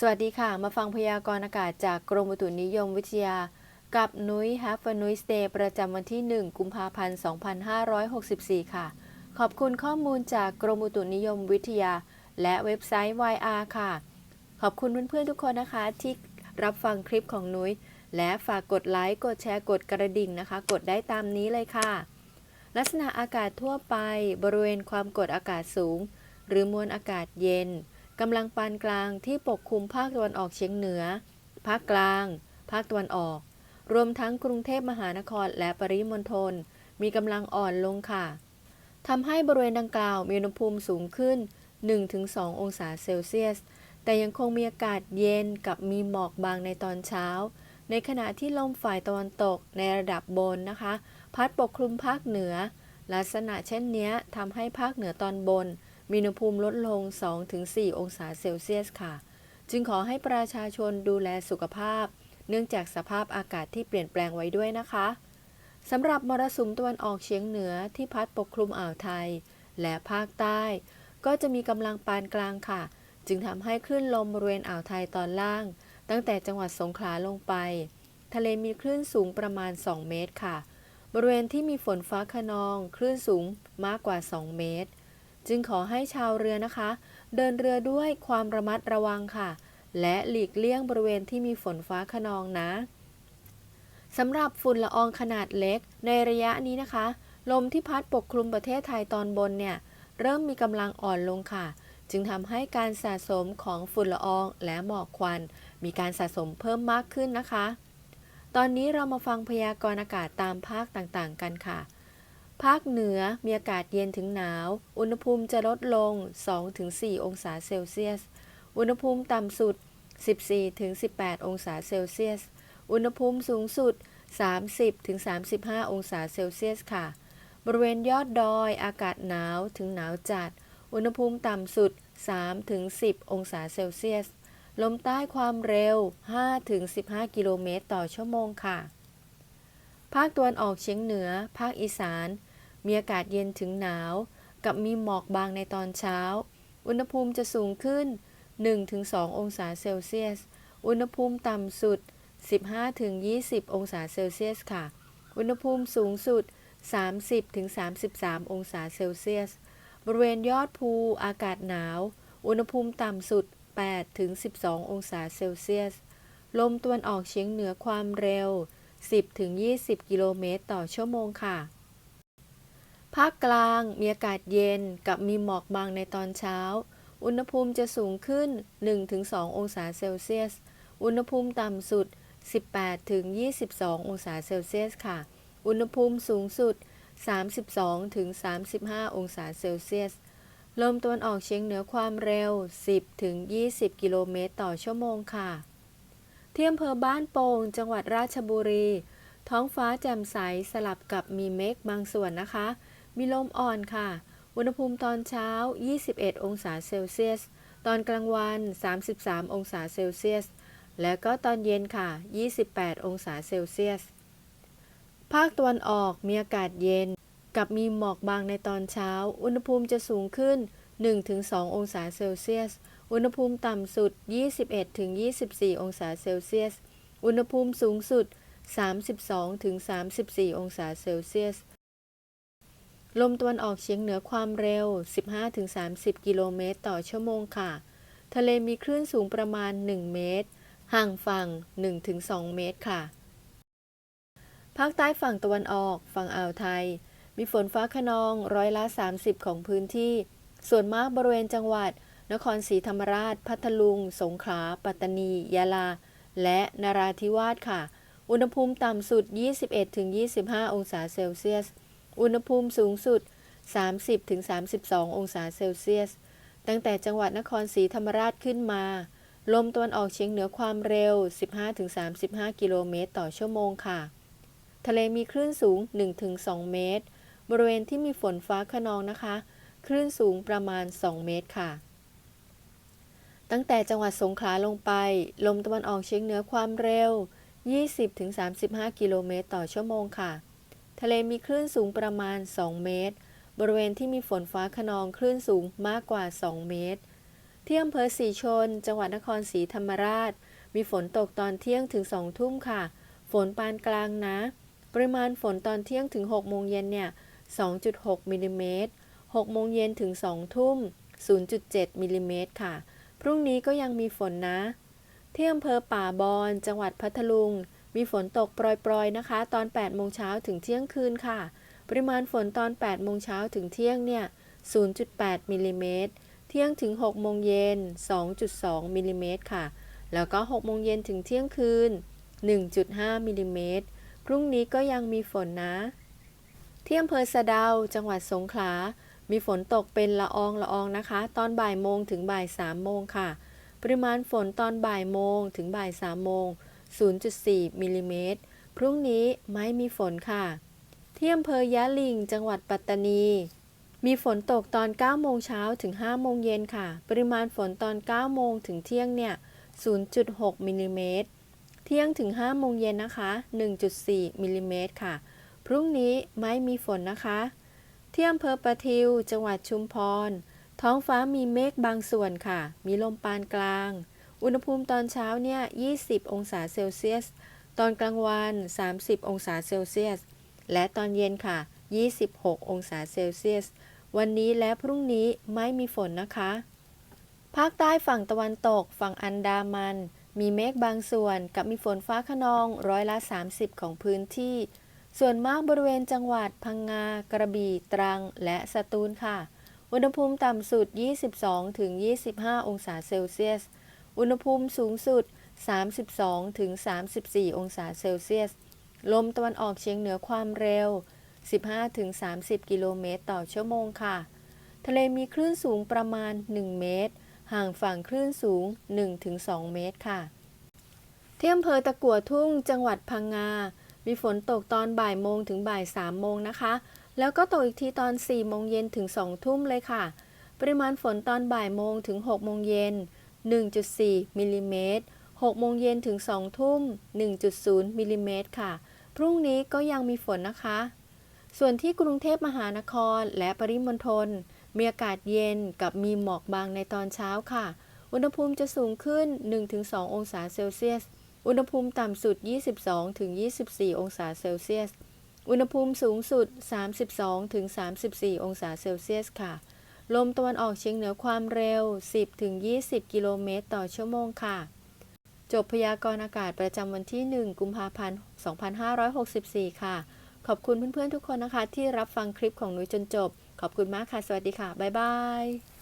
สวัสดีค่ะ มาฟังพยากรณ์อากาศจากกรมอุตุนิยมวิทยา กับนุ้ย Have a Nuis Day ประจำวันที่ 1 กุมภาพันธ์ 2564 ค่ะ ขอบคุณข้อมูลจากกรมอุตุนิยมวิทยา และเว็บไซต์ YR ค่ะ ขอบคุณเพื่อนๆทุกคนนะคะ ที่รับฟังคลิปของนุ้ย และฝากกดไลค์ กดแชร์ กดกระดิ่งนะคะ กดได้ตามนี้เลยค่ะ ลักษณะอากาศทั่วไป บริเวณความกดอากาศสูง หรือมวลอากาศเย็น กำลังปานกลางที่ปกคลุมภาคตะวันออกเฉียงเหนือ ภาคกลาง ภาคตะวันออก รวมทั้งกรุงเทพมหานครและปริมณฑลมีกำลังอ่อนลงค่ะทำให้บริเวณดังกล่าวมีอุณหภูมิสูงขึ้น 1-2 องศาเซลเซียส แต่ยังคงมีอากาศเย็นกับมีหมอกบางในตอนเช้า ในขณะที่ลมฝ่ายตะวันตกในระดับบนนะคะ พัดปกคลุมภาคเหนือ ลักษณะเช่นนี้ทำให้ภาคเหนือตอนบน มีอุณหภูมิลดลง 2-4 องศาเซลเซียสค่ะ จึงขอให้ประชาชนดูแลสุขภาพ เนื่องจากสภาพอากาศที่เปลี่ยนแปลงไว้ด้วยนะคะสำหรับมรสุมตะวันออกเฉียงเหนือที่พัดปกคลุมอ่าวไทย และภาคใต้ ก็จะมีกำลังปานกลางค่ะ จึงทำให้คลื่นลมบริเวณอ่าวไทยตอนล่าง ตั้งแต่จังหวัดสงขลาลงไป ทะเลมีคลื่นสูงประมาณ 2 เมตรค่ะ บริเวณที่มีฝนฟ้าขนอง คลื่นสูงมากกว่า 2 เมตร จึงขอให้ชาวเรือนะคะ เดินเรือด้วยความระมัดระวังค่ะ และหลีกเลี่ยงบริเวณที่มีฝนฟ้าขนองนะสำหรับฝุ่นละอองขนาดเล็ก ในระยะนี้นะคะ ลมที่พัดปกคลุมประเทศไทยตอนบนเนี่ย เริ่มมีกำลังอ่อนลงค่ะ จึงทำให้การสะสมของฝุ่นละอองและหมอกควัน มีการสะสมเพิ่มมากขึ้นนะคะ ตอนนี้เรามาฟังพยากรณ์อากาศตามภาคต่างๆ กันค่ะ ภาคเหนือมีอากาศเย็นถึงหนาว อุณหภูมิจะลดลง 2-4 องศาเซลเซียส อุณหภูมิต่ำสุด 14-18 องศาเซลเซียส อุณหภูมิสูงสุด 30-35 องศาเซลเซียสค่ะ บริเวณยอดดอยอากาศหนาวถึงหนาวจัด อุณหภูมิต่ำสุด 3-10 องศาเซลเซียส ลมใต้ความเร็ว 5-15 กิโลเมตรต่อชั่วโมงค่ะ ภาคตะวันออกเฉียงเหนือ ภาคอีสาน มีอากาศเย็นถึงหนาว กับมีหมอกบางในตอนเช้า อุณหภูมิจะสูงขึ้น 1-2 องศาเซลเซียส อุณหภูมิต่ำสุด 15-20 องศาเซลเซียสค่ะ อุณหภูมิสูงสุด 30-33 องศาเซลเซียส บริเวณยอดภูอากาศหนาว อุณหภูมิต่ำสุด 8-12 องศาเซลเซียส ลมตะวันออกเฉียงเหนือความเร็ว 10-20 กิโลเมตรต่อชั่วโมงค่ะ ภาคกลางมีอากาศเย็นกับมีหมอกบางในตอนเช้า อุณหภูมิจะสูงขึ้น 1-2 องศาเซลเซียส อุณหภูมิต่ำสุด 18-22 องศาเซลเซียสค่ะ อุณหภูมิสูงสุด 32-35 องศาเซลเซียส ลมตะวันออกเฉียงเหนือความเร็ว 10-20 กิโลเมตรต่อชั่วโมงค่ะที่อำเภอบ้านโป่งจังหวัดราชบุรี ท้องฟ้าแจ่มใสสลับกับมีเมฆบางส่วนนะคะ มีลมอ่อนค่ะ อุณหภูมิตอนเช้า 21 องศาเซลเซียส ตอนกลางวัน 33 องศาเซลเซียส และก็ตอนเย็นค่ะ 28 องศาเซลเซียส ภาคตะวันออกมีอากาศเย็น กับมีหมอกบางในตอนเช้า อุณหภูมิจะสูงขึ้น 1-2 องศาเซลเซียส อุณหภูมิต่ำสุด 21-24 องศาเซลเซียส อุณหภูมิสูงสุด 32-34 องศาเซลเซียส ลมตะวันออกเฉียงเหนือความเร็ว 15-30 กิโลเมตรต่อชั่วโมงค่ะ ทะเลมีคลื่นสูงประมาณ 1 เมตร ห่างฝั่ง 1-2 เมตรค่ะ ภาคใต้ฝั่งตะวันออก ฝั่งอ่าวไทย มีฝนฟ้าขนองร้อยละ 30 ของพื้นที่ ส่วนมากบริเวณจังหวัด นครศรีธรรมราช พัทลุง สงขลา ปัตตานี ยะลา และนราธิวาสค่ะ อุณหภูมิต่ำสุด 21-25 องศาเซลเซียส อุณหภูมิสูงสุด 30-32 องศาเซลเซียส ตั้งแต่จังหวัดนครศรีธรรมราชขึ้นมา ลมตะวันออกเฉียงเหนือความเร็ว 15-35 กิโลเมตรต่อชั่วโมงค่ะ ทะเลมีคลื่นสูง 1-2 เมตร บริเวณที่มีฝนฟ้าขนองนะคะ คลื่นสูงประมาณ 2 เมตรค่ะตั้งแต่จังหวัดสงขลาลงไป ลมตะวันออกเฉียงเหนือความเร็ว 20-35 กิโลเมตรต่อชั่วโมงค่ะ ทะเลมีคลื่นสูงประมาณ 2 เมตร บริเวณที่มีฝนฟ้าขนองคลื่นสูงมากกว่า 2 เมตร ที่อำเภอสีชน จังหวัดนครศรีธรรมราช มีฝนตกตอนเที่ยงถึง2ทุ่มค่ะ ฝนปานกลางนะ ปริมาณฝนตอนเที่ยงถึง6โมงเย็นเนี่ย 2.6มิลลิเมตร6โมงเย็นถึง2ทุ่ม 0.7มิลลิเมตรค่ะ พรุ่งนี้ก็ยังมีฝนนะ ที่อำเภอป่าบอน จังหวัดพัทลุง มีฝนตกโปรยๆนะคะ ตอน 8 โมงเช้าถึงเที่ยงคืนค่ะ ปริมาณฝนตอน 8 โมงเช้าถึงเที่ยงเนี่ย 0.8 มิลลิเมตร เที่ยงถึง 6 โมงเย็น 2.2 มิลลิเมตรค่ะ แล้วก็ 6 โมงเย็นถึงเที่ยงคืน 1.5 มิลลิเมตร พรุ่งนี้ก็ยังมีฝนนะ ที่อำเภอสะดาว จังหวัดสงขลา มีฝนตกเป็นละอองละอองนะคะ ตอนบ่ายโมงถึงบ่าย3โมงค่ะ ปริมาณฝนตอนบ่ายโมงถึงบ่าย3โมง 0.4 มิลลิเมตร พรุ่งนี้ไม่มีฝนค่ะ ที่อำเภอยะลิง จังหวัดปัตตานี มีฝนตกตอน 9 โมงเช้าถึง 5 โมงเย็นค่ะ ปริมาณฝนตอน 9 โมงถึงเที่ยงเนี่ย 0.6 มิลลิเมตร เที่ยงถึง 5 โมงเย็นนะคะ 1.4 มิลลิเมตรค่ะ พรุ่งนี้ไม่มีฝนนะคะ ที่อำเภอประทิว จังหวัดชุมพร ท้องฟ้ามีเมฆบางส่วนค่ะ มีลมปานกลาง อุณหภูมิตอนเช้าเนี่ย20 องศาเซลเซียส ตอนกลางวัน 30 องศาเซลเซียส และตอนเย็นค่ะ 26 องศาเซลเซียส วันนี้และพรุ่งนี้ไม่มีฝนนะคะ ภาคใต้ฝั่งตะวันตก ฝั่งอันดามัน มีเมฆบางส่วนกับมีฝนฟ้าขนองร้อยละ 30 ของพื้นที่ ส่วนมากบริเวณจังหวัดพังงา กระบี่ ตรัง และสตูลค่ะ อุณหภูมิต่ำสุด 22ถึง25 องศาเซลเซียส อุณหภูมิสูงสุด 32ถึง34 องศาเซลเซียส ลมตะวันออกเฉียงเหนือความเร็ว 15ถึง30 กิโลเมตรต่อชั่วโมงค่ะ ทะเลมีคลื่นสูงประมาณ 1 เมตร ห่างฝั่งคลื่นสูง 1-2 เมตรค่ะ ที่อำเภอตะกัวทุ่งจังหวัดพังงา มีฝนตกตอนบ่ายโมงถึงบ่าย3โมงนะคะ แล้วก็ตกอีกทีตอน4โมงเย็นถึง2ทุ่มเลยค่ะ ปริมาณฝนตอนบ่ายโมงถึง6โมงเย็น 1.4มิลลิเมตร6โมงเย็นถึง 2 ทุ่ม 1.0มิลลิเมตรค่ะ พรุ่งนี้ก็ยังมีฝนนะคะ ส่วนที่กรุงเทพมหานครและปริมณฑลมีอากาศเย็นกับมีหมอกบางในตอนเช้าค่ะ อุณหภูมิจะสูงขึ้น 1-2 องศาเซลเซียส อุณหภูมิต่ำสุด 22-24 องศาเซลเซียส อุณหภูมิสูงสุด 32-34 องศาเซลเซียสค่ะ ลมตะวันออกเฉียงเหนือความเร็ว 10-20 กิโลเมตรต่อชั่วโมงค่ะ จบพยากรณ์อากาศประจำวันที่ 1 กุมภาพันธ์ 2564 ค่ะ ขอบคุณเพื่อนๆทุกคนนะคะ ที่รับฟังคลิปของหนูจนจบ ขอบคุณมากค่ะ สวัสดีค่ะ บ๊ายบาย